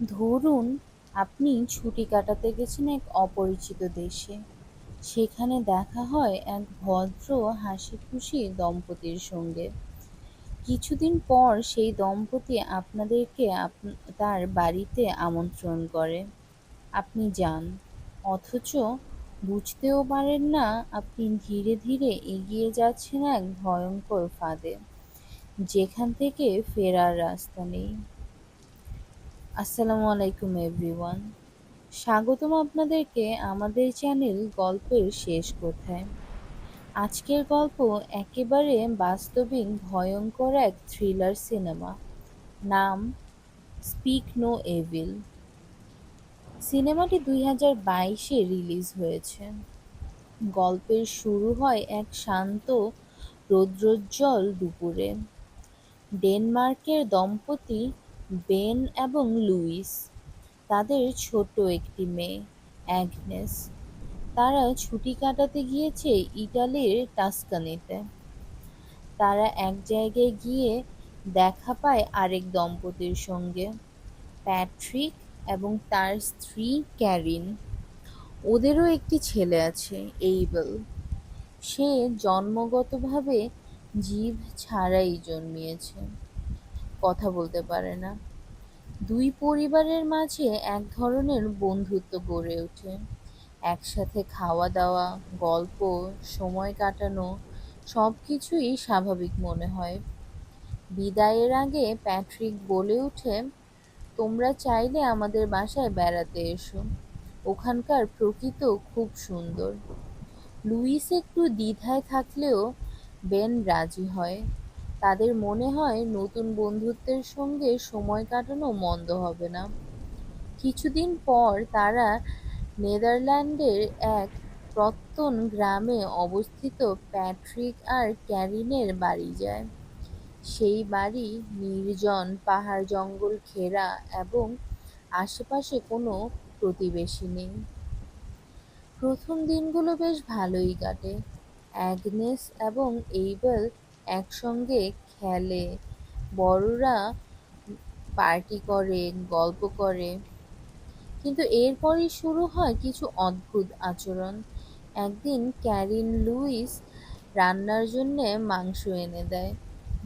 ধরুন আপনি ছুটি কাটাতে গেছেন এক অপরিচিত দেশে। সেখানে দেখা হয় এক ভদ্র, হাসিখুশি দম্পতির সঙ্গে। কিছুদিন পর সেই দম্পতি আপনাদেরকে তার বাড়িতে আমন্ত্রণ করে। আপনি যান, অথচ বুঝতেও পারেন না আপনি ধীরে ধীরে এগিয়ে যাচ্ছেন এক ভয়ঙ্কর ফাঁদে, যেখান থেকে ফেরার রাস্তা নেই। আসসালামু আলাইকুম, এভরিওয়ান। স্বাগতম আপনাদেরকে আমাদের চ্যানেল গল্পের শেষ কোথায়। আজকের গল্প একেবারে বাস্তবিক, ভয়ঙ্কর এক থ্রিলার সিনেমা নাম স্পিক নো এভিল সিনেমাটি দুই হাজার বাইশে রিলিজ হয়েছে। গল্পের শুরু হয় এক শান্ত রৌদ্রোজ্জ্বল দুপুরে। ডেনমার্কের দম্পতি বেন এবং লুইস, তাদের ছোট একটি মেয়ে, অ্যাগনেস। তারা ছুটি কাটাতে গিয়েছে ইটালির টাস্কানিতে। তারা এক জায়গায় গিয়ে দেখা পায় আরেক দম্পতির সঙ্গে, প্যাট্রিক এবং তার স্ত্রী ক্যারিন। ওদেরও একটি ছেলে আছে, এইবেল। সে জন্মগতভাবে জীব ছাড়াই জন্মিয়েছে। কথা বলতে পারে না। দুই পরিবারের মাঝে এক ধরনের বন্ধুত্ব গড়ে ওঠে। একসাথে খাওয়া দাওয়া, গল্প, সময় কাটানো সব কিছুই স্বাভাবিক মনে হয়। বিদায়ের আগে প্যাট্রিক বলে ওঠে, তোমরা চাইলে আমাদের বাসায় বেড়াতে এসো। ওখানকার প্রকৃত খুব সুন্দর। লুইস একটু দ্বিধায় থাকলেও বেন রাজি হয়। তাদের মনে হয় নতুন বন্ধুত্বের সঙ্গে সময় কাটানো মন্দ হবে না। কিছুদিন পর তারা নেদারল্যান্ডের এক প্রত্যন্ত গ্রামে অবস্থিত প্যাট্রিক আর ক্যারিনের বাড়ি যায়। সেই বাড়ি নির্জন পাহাড়, জঙ্গল, ঘেরা এবং আশেপাশে কোনো প্রতিবেশী নেই। প্রথম দিনগুলো বেশ ভালোই কাটে। অ্যাগনেস এবং এইবেল একসঙ্গে খেলে। বড়রা পার্টি করে, গল্প করে। কিন্তু এরপরই শুরু হয় কিছু অদ্ভুত আচরণ। একদিন ক্যারিন লুইস রান্নার জন্যে মাংস এনে দেয়,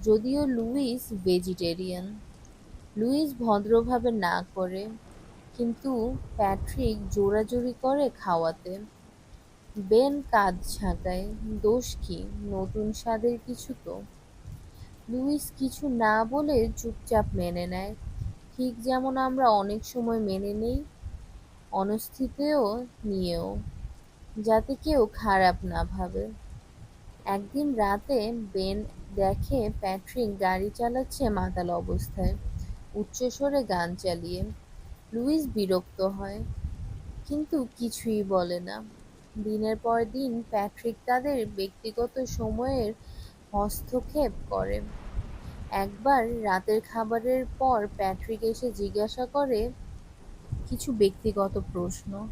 যদিও লুইস ভেজিটেরিয়ান। লুইস ভদ্রভাবে না করে, কিন্তু প্যাট্রিক জোরাজুরি করে খাওয়াতে। বেন কাঁধ ছাঁকায় দোষ কি? নতুন স্বাদের কিছু তো? লুইস কিছু না বলে চুপচাপ মেনে নেয়। ঠিক যেমন আমরা অনেক সময় মেনে নেই, অনস্থিতেও নিয়েও, যাতে কেউ খারাপ না ভাবে। একদিন রাতে বেন দেখে প্যাট্রিক গাড়ি চালাচ্ছে মাতাল অবস্থায়, উচ্চস্বরে গান চালিয়ে। লুইস বিরক্ত হয়, কিন্তু কিছুই বলে না। দিনের পর দিন প্যাট্রিক তাদের ব্যক্তিগত সময়ের হস্তক্ষেপ করে। একবার রাতের খাবারের পর প্যাট্রিক এসে জিজ্ঞাসা করে কিছু ব্যক্তিগত প্রশ্ন,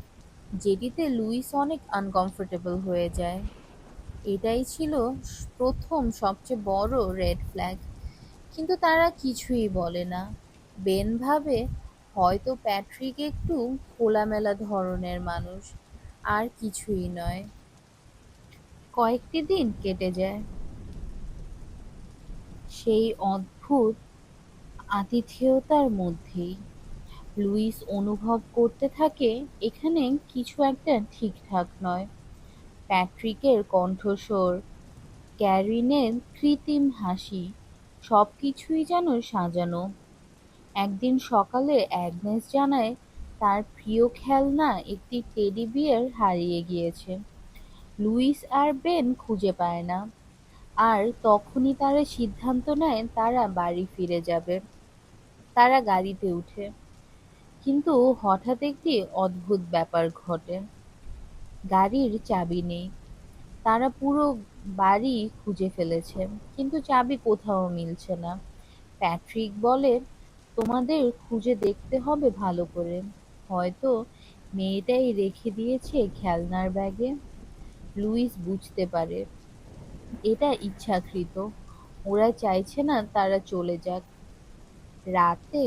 যেটিতে লুইস অনেক আনকমফোর্টেবল হয়ে যায়। এটাই ছিল প্রথম সবচেয়ে বড় রেড ফ্ল্যাগ কিন্তু তারা কিছুই বলে না। বেন ভাবে হয়তো প্যাট্রিক একটু খোলামেলা ধরনের মানুষ। আর কিছুই নয়। কয়েকটি দিন কেটে যায়। সেই অদ্ভুত আতিথেয়তার মধ্যেই লুইস অনুভব করতে থাকে, এখানে কিছু একটা ঠিকঠাক নয়। প্যাট্রিকের কণ্ঠস্বর, ক্যারিনের কৃত্রিম হাসি সব কিছুই যেন সাজানো। একদিন সকালে অ্যাগনেস জানায় তার প্রিয় খেলনা একটি টেডি বিয়ার হারিয়ে গিয়েছে। লুইস আর বেন খুঁজে পায় না। আর তখনই তারা সিদ্ধান্ত নেয় তারা বাড়ি ফিরে যাবে। তারা গাড়িতে উঠে। কিন্তু হঠাৎ একটি অদ্ভুত ব্যাপার ঘটে। গাড়ির চাবি নেই। তারা পুরো বাড়ি খুঁজে ফেলেছে, কিন্তু চাবি কোথাও মিলছে না। প্যাট্রিক বলে, তোমাদের খুঁজে দেখতে হবে ভালো করে। হয়তো মেয়েটাই রেখে দিয়েছে খেলনার ব্যাগে। লুইস বুঝতে পারে, এটা ইচ্ছাকৃত। ওরা চাইছে না তারা চলে যাক। রাতে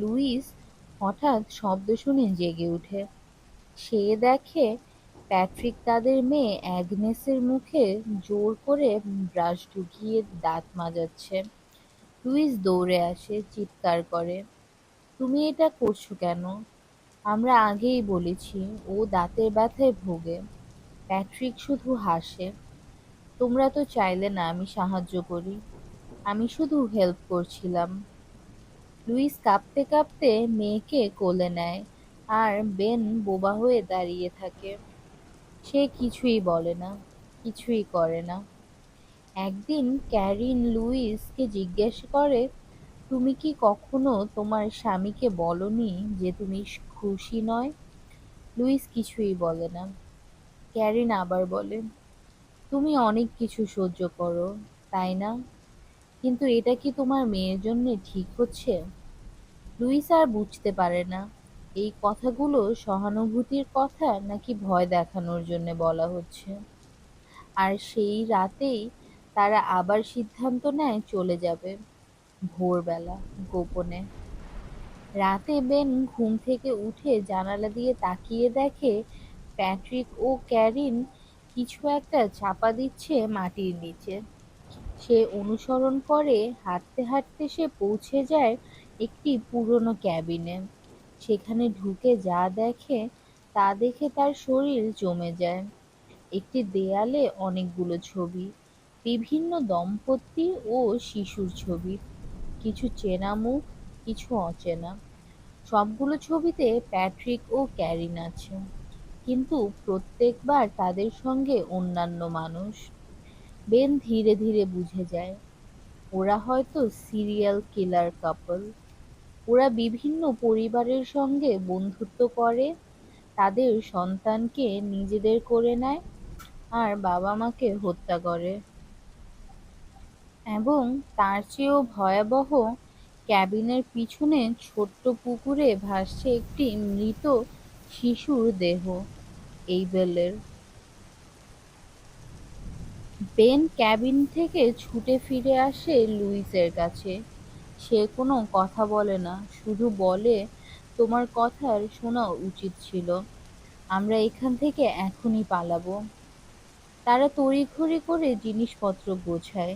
লুইস হঠাৎ শব্দ শুনে জেগে ওঠে। সে দেখে প্যাট্রিক তাদের মেয়ে অ্যাগনেসের মুখে জোর করে ব্রাশ ঢুকিয়ে দাঁত মাজাচ্ছে। লুইস দৌড়ে আসে, চিৎকার করে। তুমি এটা করছ কেন? আমরা আগেই বলেছি, ও দাঁতের ব্যথায় ভোগে। প্যাট্রিক শুধু হাসে, তোমরা তো চাইলে না আমি সাহায্য করি। আমি শুধু হেল্প করছিলাম। লুইস কাঁপতে কাঁপতে মেয়েকে কোলে নেয় আর বেন বোবা হয়ে দাঁড়িয়ে থাকে। সে কিছুই বলে না, কিছুই করে না। একদিন ক্যারিন লুইসকে জিজ্ঞেস করে তুমি কি কখনো তোমার স্বামীকে বলনি যে তুমি খুশি নয়? লুইস কিছুই বলে না। ক্যারিন আবার বলে, তুমি অনেক কিছু সহ্য করো, তাই না? কিন্তু এটা কি তোমার মেয়ের জন্য ঠিক হচ্ছে? লুইস আর বুঝতে পারে না, এই কথাগুলো সহানুভূতির কথা নাকি ভয় দেখানোর জন্য বলা হচ্ছে। আর সেই রাতেই তারা আবার সিদ্ধান্ত নেয় চলে যাবে। ভোরবেলা, গোপনে। রাতে বেন ঘুম থেকে উঠে জানালা দিয়ে তাকিয়ে দেখে প্যাট্রিক ও ক্যারিন কিছু একটা চাপা দিচ্ছে মাটির নিচে। সে অনুসরণ করে, হাঁটতে হাঁটতে সে পৌঁছে যায় একটি পুরনো ক্যাবিনে। সেখানে ঢুকে যা দেখে, তা দেখে তার শরীর জমে যায়। একটি দেয়ালে অনেকগুলো ছবি, বিভিন্ন দম্পতি ও শিশুর ছবি। কিছু চেনা মুখ কিছু অচেনা। সবগুলো ছবিতে প্যাট্রিক ও ক্যারিন আছে। কিন্তু প্রত্যেকবার তাদের সঙ্গে অন্যান্য মানুষ। বেন ধীরে ধীরে বুঝে যায়, ওরা হয়তো সিরিয়াল কিলার কাপল। ওরা বিভিন্ন পরিবারের সঙ্গে বন্ধুত্ব করে, তাদের সন্তানকে নিজেদের করে নেয় আর বাবা মাকে হত্যা করে। এবং তার চেয়েও ভয়াবহ ক্যাবিনের পিছনে ছোট্ট পুকুরে ভাসছে একটি মৃত শিশুর দেহ এইবেলের বেন ক্যাবিন থেকে ছুটে ফিরে আসে লুইসের কাছে। সে কোনো কথা বলে না, শুধু বলে, তোমার কথার শোনা উচিত ছিল। আমরা এখান থেকে এখনই পালাবো। তারা তড়িঘড়ি করে জিনিসপত্র গোছায়।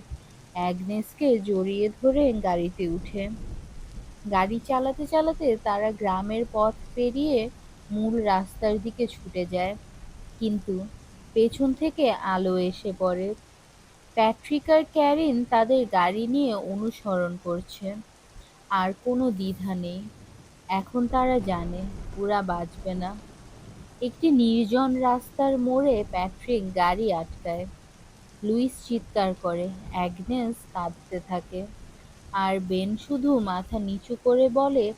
অ্যাগনেসকে জড়িয়ে ধরে গাড়িতে উঠে। গাড়ি চালাতে চালাতে তারা গ্রামের পথ পেরিয়ে মূল রাস্তার দিকে ছুটে যায়। কিন্তু পেছন থেকে আলো এসে পড়ে। প্যাট্রিক আর ক্যারিন তাদের গাড়ি নিয়ে অনুসরণ করছে। আর কোনো দ্বিধা নেই। এখন তারা জানে, ওরা বাঁচবে না। একটি নির্জন রাস্তার মোড়ে প্যাট্রিক গাড়ি আটকায়। লুইস চিৎকার করে, অ্যাগনেস কাঁদতে থাকে। আর বেন শুধু মাথা নিচু করে বলে,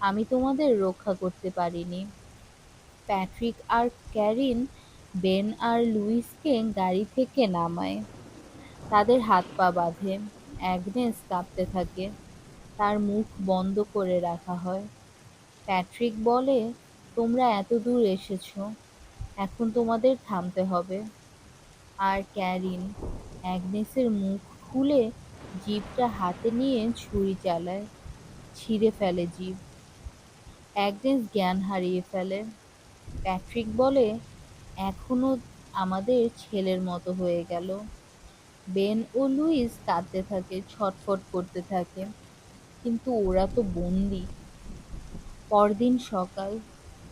আমি তোমাদের রক্ষা করতে পারিনি। প্যাট্রিক আর ক্যারিন, বেন আর লুইসকে গাড়ি থেকে নামায়। তাদের হাত পা বাঁধে। অ্যাগনেস কাঁপতে থাকে। তার মুখ বন্ধ করে রাখা হয়। প্যাট্রিক বলে, তোমরা এত দূর এসেছ। এখন তোমাদের থামতে হবে। আর ক্যারিন। অ্যাগনেসের মুখ খুলে জিভটা হাতে নিয়ে ছুরি চালায়, ছিঁড়ে ফেলে জিভ। অ্যাগনেস জ্ঞান হারিয়ে ফেলে। প্যাট্রিক বলে, এখনও আমাদের ছেলের মতো হয়ে গেল। বেন ও লুইস কাঁদতে থাকে, ছটফট করতে থাকে। কিন্তু ওরা তো বন্দি। পরদিন সকাল,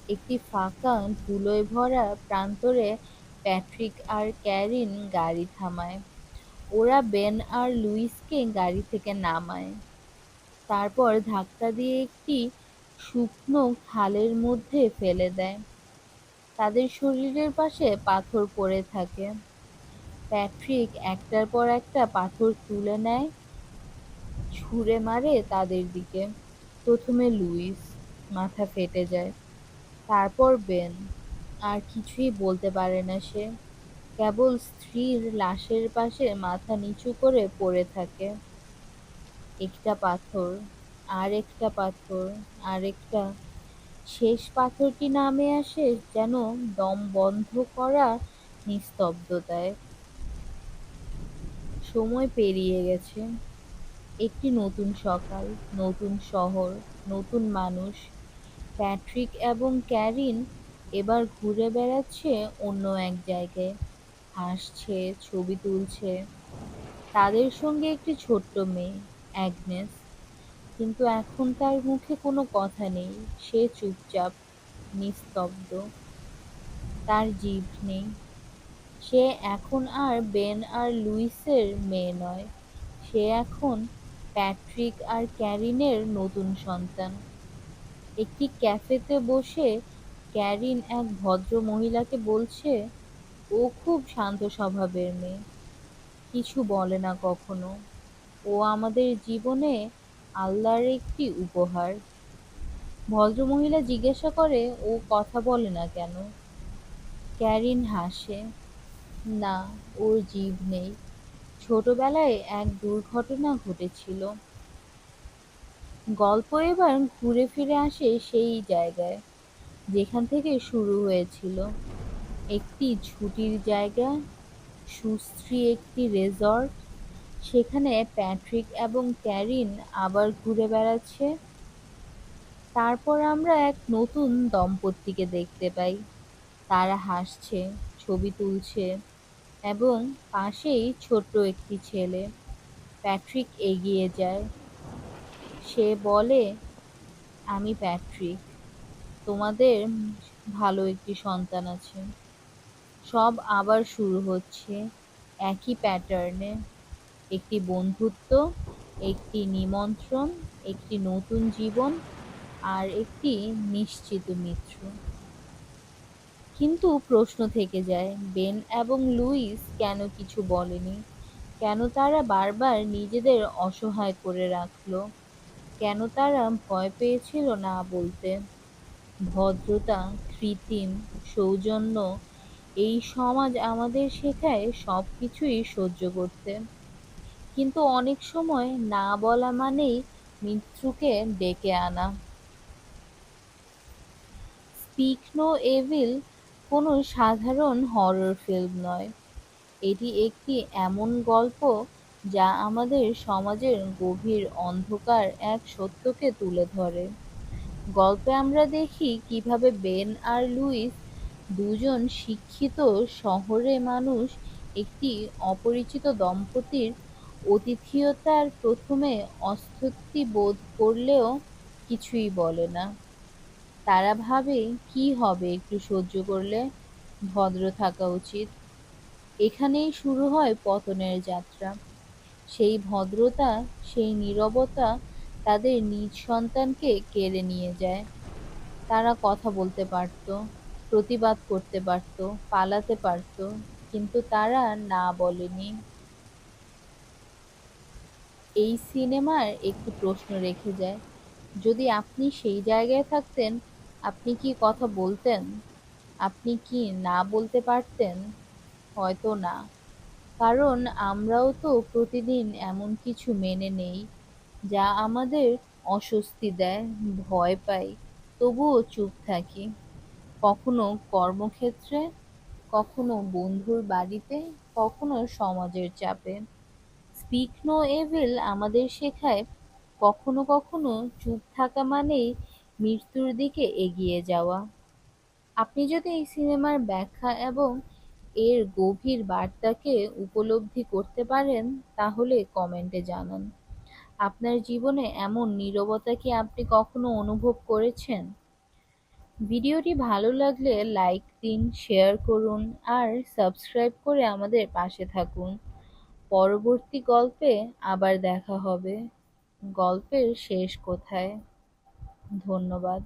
একটি ফাঁকা ধুলোয় ভরা প্রান্তরে প্যাট্রিক আর ক্যারিন গাড়ি থামায়। ওরা বেন আর লুইসকে গাড়ি থেকে নামায়। তারপর ধাক্কা দিয়ে একটি শুকনো খালের মধ্যে ফেলে দেয়। তাদের শরীরের পাশে পাথর পড়ে থাকে। প্যাট্রিক একটার পর একটা পাথর তুলে নেয়, ছুঁড়ে মারে তাদের দিকে। প্রথমে লুইস মাথা ফেটে যায়, তারপর বেন। আর কিছুই বলতে পারে না সে। কেবল স্ত্রীর লাশের পাশে মাথা নিচু করে পড়ে থাকে। একটা পাথর, আর একটা পাথর, আর একটা। শেষ পাথরটি নামে আসে যেন দম বন্ধ করা নিস্তব্ধতায়। সময় পেরিয়ে গেছে। একটি নতুন সকাল, নতুন শহর, নতুন মানুষ। প্যাট্রিক এবং ক্যারিন এবার ঘুরে বেড়াচ্ছে অন্য এক জায়গায়। হাসছে, ছবি তুলছে। তাদের সঙ্গে একটি ছোট্ট মেয়ে, অ্যাগনেস। কিন্তু এখন তার মুখে কোনো কথা নেই। সে চুপচাপ, নিস্তব্ধ। তার জিভ নেই। সে এখন আর বেন আর লুইসের মেয়ে নয়। সে এখন প্যাট্রিক আর ক্যারিনের নতুন সন্তান। একটি ক্যাফেতে বসে ক্যারিন এক ভদ্র মহিলাকে বলছে, ও খুব শান্ত স্বভাবের মেয়ে। কিছু বলে না কখনো। ও আমাদের জীবনে আল্লাহর একটি উপহার। ভদ্রমহিলা জিজ্ঞাসা করে, ও কথা বলে না কেন? ক্যারিন হাসে, না, ওর জীব নেই। ছোটবেলায় এক দুর্ঘটনা ঘটেছিল। গল্প এবার ঘুরে ফিরে আসে সেই জায়গায়। যেখান থেকে শুরু হয়েছিল। একটি ছুটির জায়গা, সুশ্রী একটি রেজর্ট সেখানে প্যাট্রিক এবং ক্যারিন আবার ঘুরে বেড়াচ্ছে। তারপর আমরা এক নতুন দম্পতিকে দেখতে পাই। তারা হাসছে, ছবি তুলছে এবং পাশেই ছোট্ট একটি ছেলে। প্যাট্রিক এগিয়ে যায়। সে বলে, আমি প্যাট্রিক। তোমাদের ভালো একটি সন্তান আছে। সব আবার শুরু হচ্ছে একই প্যাটার্নে একটি বন্ধুত্ব, একটি নিমন্ত্রণ, একটি নতুন জীবন আর একটি নিশ্চিত মিত্র। কিন্তু প্রশ্ন থেকে যায়, বেন এবং লুইস কেন কিছু বলেনি? কেন তারা বারবার নিজেদের অসহায় করে রাখল? কেন তারা ভয় পেয়েছিল না বলতে? ভদ্রতা, কৃত্রিম সৌজন্য, এই সমাজ আমাদের শেখায় সব কিছুই সহ্য করতে। কিন্তু অনেক সময় না বলা মানেই মৃত্যুকে ডেকে আনা। স্পিক নো এভিল কোনো সাধারণ হরর ফিল্ম নয়। এটি একটি এমন গল্প যা আমাদের সমাজের গভীর অন্ধকার এক সত্যকে তুলে ধরে। গল্পে আমরা দেখি কীভাবে বেন আর লুইস দুজন শিক্ষিত শহরে মানুষ একটি অপরিচিত দম্পতির অতিথিয়তার প্রথমে অস্বস্তি বোধ করলেও কিছুই বলে না। তারা ভাবে, কি হবে একটু সহ্য করলে? ভদ্র থাকা উচিত। এখানেই শুরু হয় পতনের যাত্রা। সেই ভদ্রতা, সেই নীরবতা তাদের নিজ সন্তানকে কেড়ে নিয়ে যায়। তারা কথা বলতে পারত, প্রতিবাদ করতে পারত, পালাতে পারত, কিন্তু তারা না বলেনি। এই সিনেমার একটি প্রশ্ন রেখে যায়, যদি আপনি সেই জায়গায় থাকতেন, আপনি কি কথা বলতেন? আপনি কি না বলতে পারতেন? হয়তো না, কারণ আমরাও তো প্রতিদিন এমন কিছু মেনে নেই। যা আমাদের অস্বস্তি দেয়, ভয় পাই তবুও চুপ থাকি। কখনো কর্মক্ষেত্রে, কখনো বন্ধুর বাড়িতে, কখনো সমাজের চাপে। স্পিক নো এভিল আমাদের শেখায়, কখনো কখনো চুপ থাকা মানেই মৃত্যুর দিকে এগিয়ে যাওয়া। আপনি যদি এই সিনেমার ব্যাখ্যা এবং এর গভীর বার্তাকে উপলব্ধি করতে পারেন, তাহলে কমেন্টে জানান। আপনার জীবনে এমন নীরবতা কি আপনি কখনো অনুভব করেছেন? ভিডিওটি ভালো লাগলে লাইক দিন, শেয়ার করুন আর সাবস্ক্রাইব করে আমাদের পাশে থাকুন। পরবর্তী গল্পে আবার দেখা হবে। গল্পের শেষ কোথায়? ধন্যবাদ।